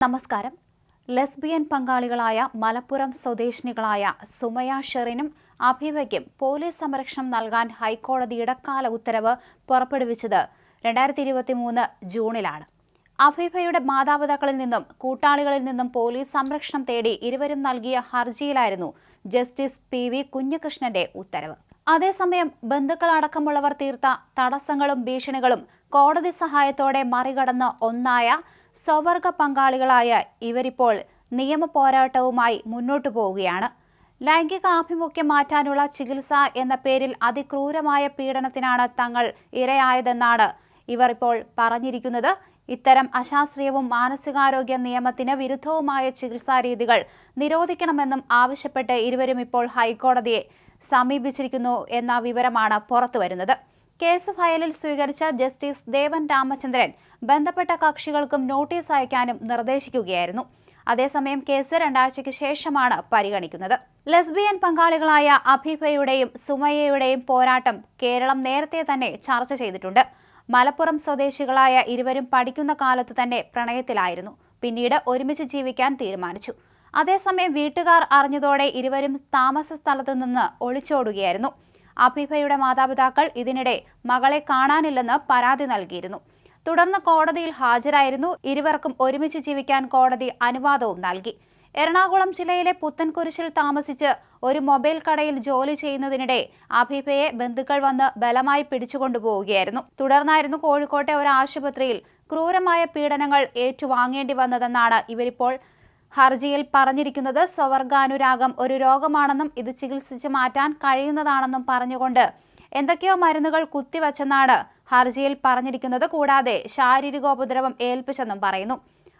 നമസ്കാരം. ലെസ്ബിയൻ പങ്കാളികളായ മലപ്പുറം സ്വദേശിനികളായ സുമയ ഷെറിനും അഭിവയ്ക്കും പോലീസ് സംരക്ഷണം നൽകാൻ ഹൈക്കോടതി ഇടക്കാല ഉത്തരവ് പുറപ്പെടുവിച്ചത് രണ്ടായിരത്തി ഇരുപത്തി മൂന്ന് ജൂണിലാണ്. അഫീഫയുടെ മാതാപിതാക്കളിൽ നിന്നും കൂട്ടാളികളിൽ നിന്നും പോലീസ് സംരക്ഷണം തേടി ഇരുവരും നൽകിയ ഹർജിയിലായിരുന്നു ജസ്റ്റിസ് പി വി കുഞ്ഞികൃഷ്ണന്റെ ഉത്തരവ്. അതേസമയം ബന്ധുക്കളടക്കമുള്ളവർ തീർത്ത തടസ്സങ്ങളും ഭീഷണികളും കോടതി സഹായത്തോടെ മറികടന്ന് ഒന്നായ സ്വവർഗ പങ്കാളികളായ ഇവരിപ്പോൾ നിയമ പോരാട്ടവുമായി മുന്നോട്ടു പോവുകയാണ്. ലൈംഗിക ആഭിമുഖ്യം മാറ്റാനുള്ള ചികിത്സ എന്ന പേരിൽ അതിക്രൂരമായ പീഡനത്തിനാണ് തങ്ങൾ ഇരയായതെന്നാണ് ഇവർ ഇപ്പോൾ പറഞ്ഞിരിക്കുന്നത്. ഇത്തരം അശാസ്ത്രീയവും മാനസികാരോഗ്യ നിയമത്തിന് വിരുദ്ധവുമായ ചികിത്സാ രീതികൾ നിരോധിക്കണമെന്നും ആവശ്യപ്പെട്ട് ഇരുവരും ഇപ്പോൾ ഹൈക്കോടതിയെ സമീപിച്ചിരിക്കുന്നു എന്ന വിവരമാണ് പുറത്തുവരുന്നത്. കേസ് ഫയലിൽ സ്വീകരിച്ച ജസ്റ്റിസ് ദേവൻ രാമചന്ദ്രൻ ബന്ധപ്പെട്ട കക്ഷികൾക്കും നോട്ടീസ് അയക്കാനും നിർദ്ദേശിക്കുകയായിരുന്നു. അതേസമയം കേസ് രണ്ടാഴ്ചയ്ക്ക് ശേഷമാണ് പരിഗണിക്കുന്നത്. ലെസ്ബിയൻ പങ്കാളികളായ അഭിഫയുടെയും സുമയ്യയുടെയും പോരാട്ടം കേരളം നേരത്തെ തന്നെ ചർച്ച ചെയ്തിട്ടുണ്ട്. മലപ്പുറം സ്വദേശികളായ ഇരുവരും പഠിക്കുന്ന കാലത്ത് തന്നെ പ്രണയത്തിലായിരുന്നു. പിന്നീട് ഒരുമിച്ച് ജീവിക്കാൻ തീരുമാനിച്ചു. അതേസമയം വീട്ടുകാർ അറിഞ്ഞതോടെ ഇരുവരും താമസ സ്ഥലത്തു നിന്ന് ഒളിച്ചോടുകയായിരുന്നു. അഭിഫയുടെ മാതാപിതാക്കൾ ഇതിനിടെ മകളെ കാണാനില്ലെന്ന് പരാതി നൽകിയിരുന്നു. തുടർന്ന് കോടതിയിൽ ഹാജരായിരുന്നു. ഇരുവർക്കും ഒരുമിച്ച് ജീവിക്കാൻ കോടതി അനുവാദവും നൽകി. എറണാകുളം ജില്ലയിലെ പുത്തൻകുരിശിൽ താമസിച്ച് ഒരു മൊബൈൽ കടയിൽ ജോലി ചെയ്യുന്നതിനിടെ അഫീഫയെ ബന്ധുക്കൾ വന്ന് ബലമായി പിടിച്ചുകൊണ്ടുപോവുകയായിരുന്നു. തുടർന്നായിരുന്നു കോഴിക്കോട്ടെ ഒരു ആശുപത്രിയിൽ ക്രൂരമായ പീഡനങ്ങൾ ഏറ്റുവാങ്ങേണ്ടി വന്നതെന്നാണ് ഇവരിപ്പോൾ ഹർജിയിൽ പറഞ്ഞിരിക്കുന്നത് സ്വവർഗാനുരാഗം ഒരു രോഗമാണെന്നും ഇത് ചികിത്സിച്ച് മാറ്റാൻ കഴിയുന്നതാണെന്നും പറഞ്ഞുകൊണ്ട്. എന്തൊക്കെയോ മരുന്നുകൾ കുത്തിവച്ചെന്നാണ് ഹർജിയിൽ പറഞ്ഞിരിക്കുന്നത്. കൂടാതെ ശാരീരികോപദ്രവം ഏൽപ്പിച്ചെന്നും പറയുന്നു.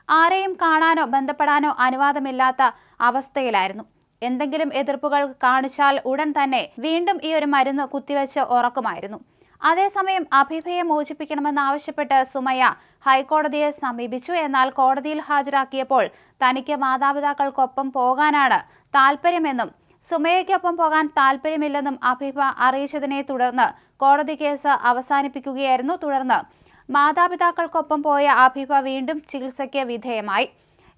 ആരെയും കാണാനോ ബന്ധപ്പെടാനോ അനുവാദമില്ലാത്ത അവസ്ഥയിലായിരുന്നു. എന്തെങ്കിലും എതിർപ്പുകൾ കാണിച്ചാൽ ഉടൻ തന്നെ വീണ്ടും ഈ ഒരു മരുന്ന് കുത്തിവെച്ച് ഉറക്കുമായിരുന്നു. അതേസമയം അഭിഭയെ മോചിപ്പിക്കണമെന്നാവശ്യപ്പെട്ട് സുമയ ഹൈക്കോടതിയെ സമീപിച്ചു. എന്നാൽ കോടതിയിൽ ഹാജരാക്കിയപ്പോൾ തനിക്ക് മാതാപിതാക്കൾക്കൊപ്പം പോകാനാണ് താൽപ്പര്യമെന്നും സുമയ്യയ്ക്കൊപ്പം പോകാൻ താൽപ്പര്യമില്ലെന്നും അഭിഭ അറിയിച്ചതിനെ തുടർന്ന് കോടതി കേസ് അവസാനിപ്പിക്കുകയായിരുന്നു. തുടർന്ന് മാതാപിതാക്കൾക്കൊപ്പം പോയ അഭിഭ വീണ്ടും ചികിത്സയ്ക്ക് വിധേയമായി.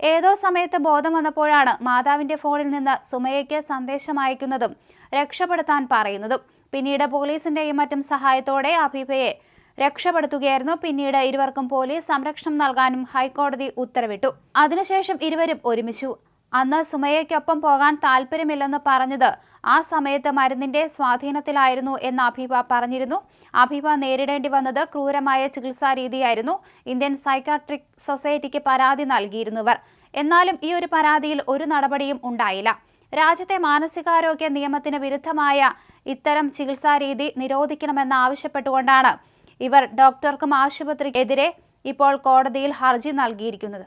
ഏതോ സമയത്ത് ബോധം വന്നപ്പോഴാണ് മാതാവിന്റെ ഫോണിൽ നിന്ന് സുമയ്യയ്ക്ക് സന്ദേശം അയക്കുന്നതും രക്ഷപ്പെടുത്താൻ പറയുന്നതും. പിന്നീട് പോലീസിന്റെയും മറ്റും സഹായത്തോടെ അഭിഭയെ രക്ഷപ്പെടുത്തുകയായിരുന്നു. പിന്നീട് ഇരുവർക്കും പോലീസ് സംരക്ഷണം നൽകാനും ഹൈക്കോടതി ഉത്തരവിട്ടു. അതിനുശേഷം ഇരുവരും ഒരുമിച്ചു. അന്ന് സുമയ്യയ്ക്കൊപ്പം പോകാൻ താല്പര്യമില്ലെന്ന് പറഞ്ഞത് ആ സമയത്ത് മരുന്നിന്റെ സ്വാധീനത്തിലായിരുന്നു എന്ന് അഭിബ പറഞ്ഞിരുന്നു. അഭിബ നേരിടേണ്ടി വന്നത് ക്രൂരമായ ചികിത്സാ രീതിയായിരുന്നു. ഇന്ത്യൻ സൈക്കാട്രിക് സൊസൈറ്റിക്ക് പരാതി നൽകിയിരുന്നവർ. എന്നാലും ഈ ഒരു പരാതിയിൽ ഒരു നടപടിയും ഉണ്ടായില്ല. രാജ്യത്തെ മാനസികാരോഗ്യ നിയമത്തിന് വിരുദ്ധമായ ഇത്തരം ചികിത്സാരീതി നിരോധിക്കണമെന്നാവശ്യപ്പെട്ടുകൊണ്ടാണ് ഇവർ ഡോക്ടർക്കും ആശുപത്രിക്കെതിരെ ഇപ്പോൾ കോടതിയിൽ ഹർജി നൽകിയിരിക്കുന്നത്.